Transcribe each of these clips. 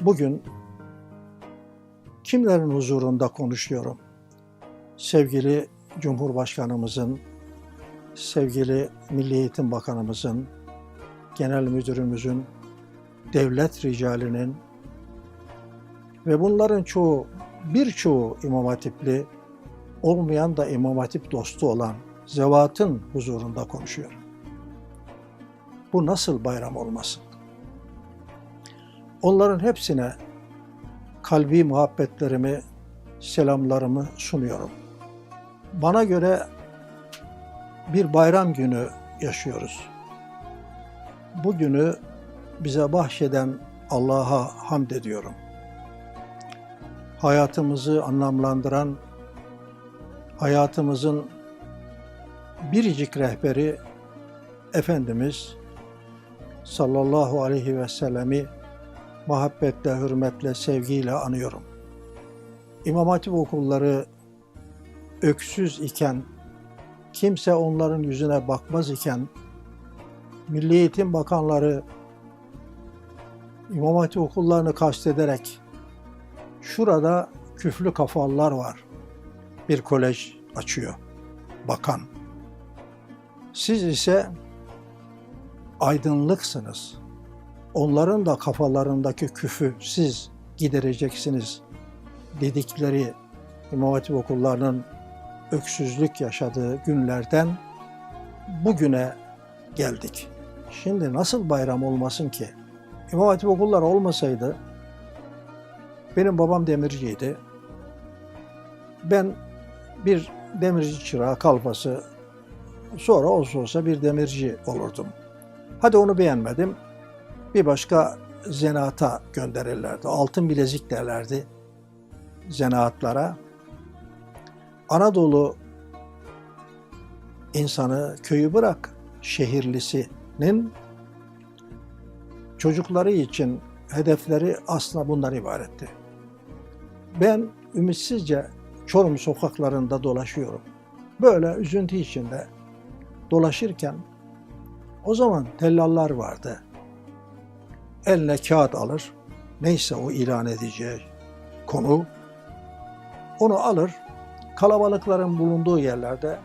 Bugün kimlerin huzurunda konuşuyorum? Sevgili Cumhurbaşkanımızın, sevgili Milli Eğitim Bakanımızın, Genel Müdürümüzün, devlet ricalinin ve bunların çoğu, birçoğu İmam Hatipli, olmayan da İmam Hatip dostu olan zevatın huzurunda konuşuyorum. Bu nasıl bayram olmasın? Onların hepsine kalbi muhabbetlerimi, selamlarımı sunuyorum. Bana göre bir bayram günü yaşıyoruz. Bu günü bize bahşeden Allah'a hamd ediyorum. Hayatımızı anlamlandıran, hayatımızın biricik rehberi Efendimiz sallallahu aleyhi ve sellemi muhabbetle, hürmetle, sevgiyle anıyorum. İmam Hatip okulları öksüz iken, kimse onların yüzüne bakmaz iken, Milli Eğitim Bakanları İmam Hatip okullarını kastederek şurada küflü kafalılar var. Bir kolej açıyor. Bakan. Siz ise aydınlıksınız. Onların da kafalarındaki küfü siz gidereceksiniz dedikleri İmam Hatip okullarının öksüzlük yaşadığı günlerden bugüne geldik. Şimdi nasıl bayram olmasın ki? İmam Hatip okulları olmasaydı benim babam demirciydi. Ben bir demirci çırağı kalfası sonra olsa olsa bir demirci olurdum. Hadi onu beğenmedim. Bir başka zanaata gönderirlerdi. Altın bilezik derlerdi zanaatlara. Anadolu insanı köyü bırak şehirlisinin çocukları için hedefleri aslında bundan ibaretti. Ben ümitsizce Çorum sokaklarında dolaşıyorum. Böyle üzüntü içinde dolaşırken o zaman tellallar vardı. Eline kağıt alır, neyse o ilan edeceği konu, onu alır, kalabalıkların bulunduğu yerlerde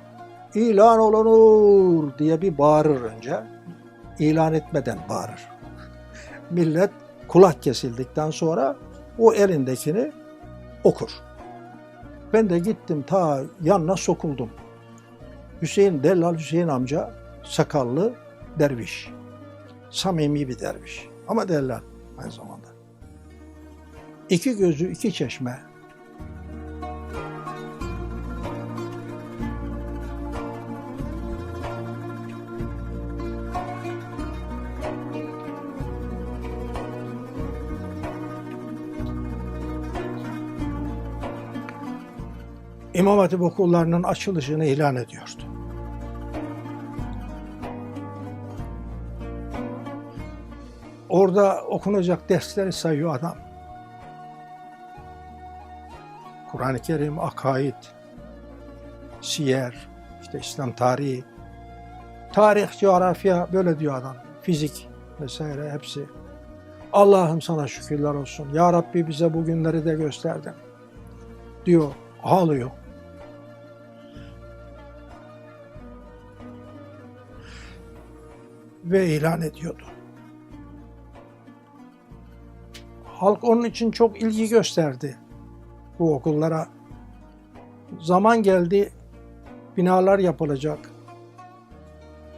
ilan olunur diye bir bağırır önce. İlan etmeden bağırır. Millet kulak kesildikten sonra o elindekini okur. Ben de gittim ta yanına sokuldum. Hüseyin, Dellal Hüseyin amca sakallı derviş. Samimi bir derviş. Ama dellal aynı zamanda. İki gözü, iki çeşme. İmam Hatip okullarının açılışını ilan ediyordu. Orada okunacak dersleri sayıyor adam. Kur'an-ı Kerim, akaid, siyer, işte İslam tarihi, tarih, coğrafya böyle diyor adam. Fizik vesaire hepsi. Allah'ım sana şükürler olsun. Ya Rabbi bize bu günleri de gösterdin. Diyor, ağlıyor. Ve ilan ediyordu. Halk onun için çok ilgi gösterdi bu okullara. Zaman geldi, binalar yapılacak.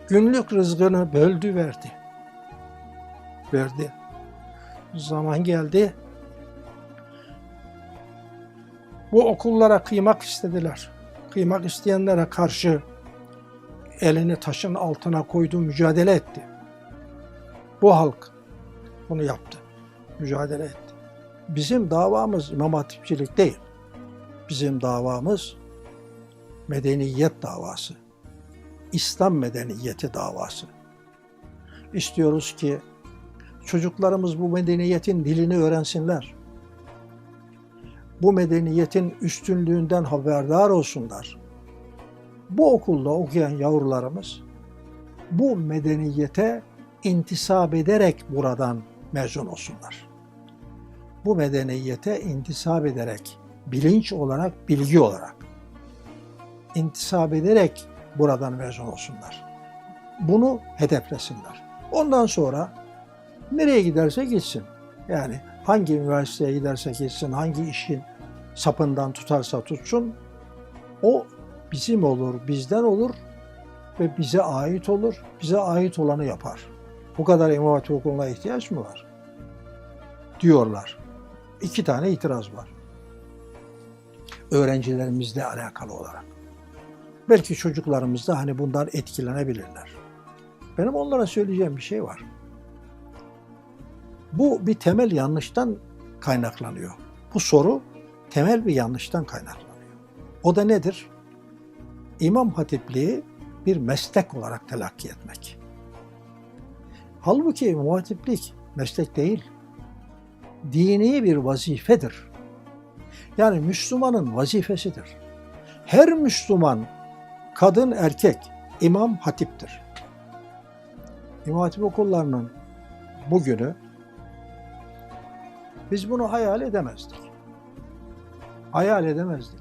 Günlük rızkını böldü verdi. Verdi. Zaman geldi. Bu okullara kıymak istediler. Kıymak isteyenlere karşı elini taşın altına koydu, mücadele etti. Bu halk bunu yaptı mücadele etti. Bizim davamız İmam Hatipçilik değil. Bizim davamız medeniyet davası. İslam medeniyeti davası. İstiyoruz ki çocuklarımız bu medeniyetin dilini öğrensinler. Bu medeniyetin üstünlüğünden haberdar olsunlar. Bu okulda okuyan yavrularımız bu medeniyete intisap ederek buradan mezun olsunlar. Bu medeniyete intisap ederek, bilinç olarak, bilgi olarak intisap ederek buradan mezun olsunlar. Bunu hedeflesinler. Ondan sonra nereye giderse gitsin. Yani hangi üniversiteye giderse gitsin, hangi işin sapından tutarsa tutsun, o bizim olur, bizden olur ve bize ait olur. Bize ait olanı yapar. Bu kadar İmam Hatip Okulu'na ihtiyaç mı var? Diyorlar. İki tane itiraz var. Öğrencilerimizle alakalı olarak. Belki çocuklarımız da hani bundan etkilenebilirler. Benim onlara söyleyeceğim bir şey var. Bu bir temel yanlıştan kaynaklanıyor. Bu soru temel bir yanlıştan kaynaklanıyor. O da nedir? İmam hatipliği bir meslek olarak telakki etmek. Halbuki İmam hatiplik meslek değil. Dini bir vazifedir. Yani Müslümanın vazifesidir. Her Müslüman kadın erkek imam hatiptir. İmam hatip okullarının bugünü biz bunu hayal edemezdik. Hayal edemezdik.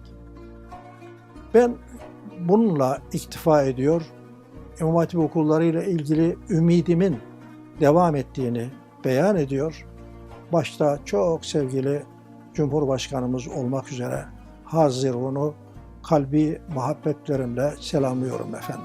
Ben bununla iktifa ediyor, İmam Hatip okullarıyla ilgili ümidimin devam ettiğini beyan ediyor. Başta çok sevgili Cumhurbaşkanımız olmak üzere hazır onu kalbi muhabbetlerimle selamlıyorum efendim.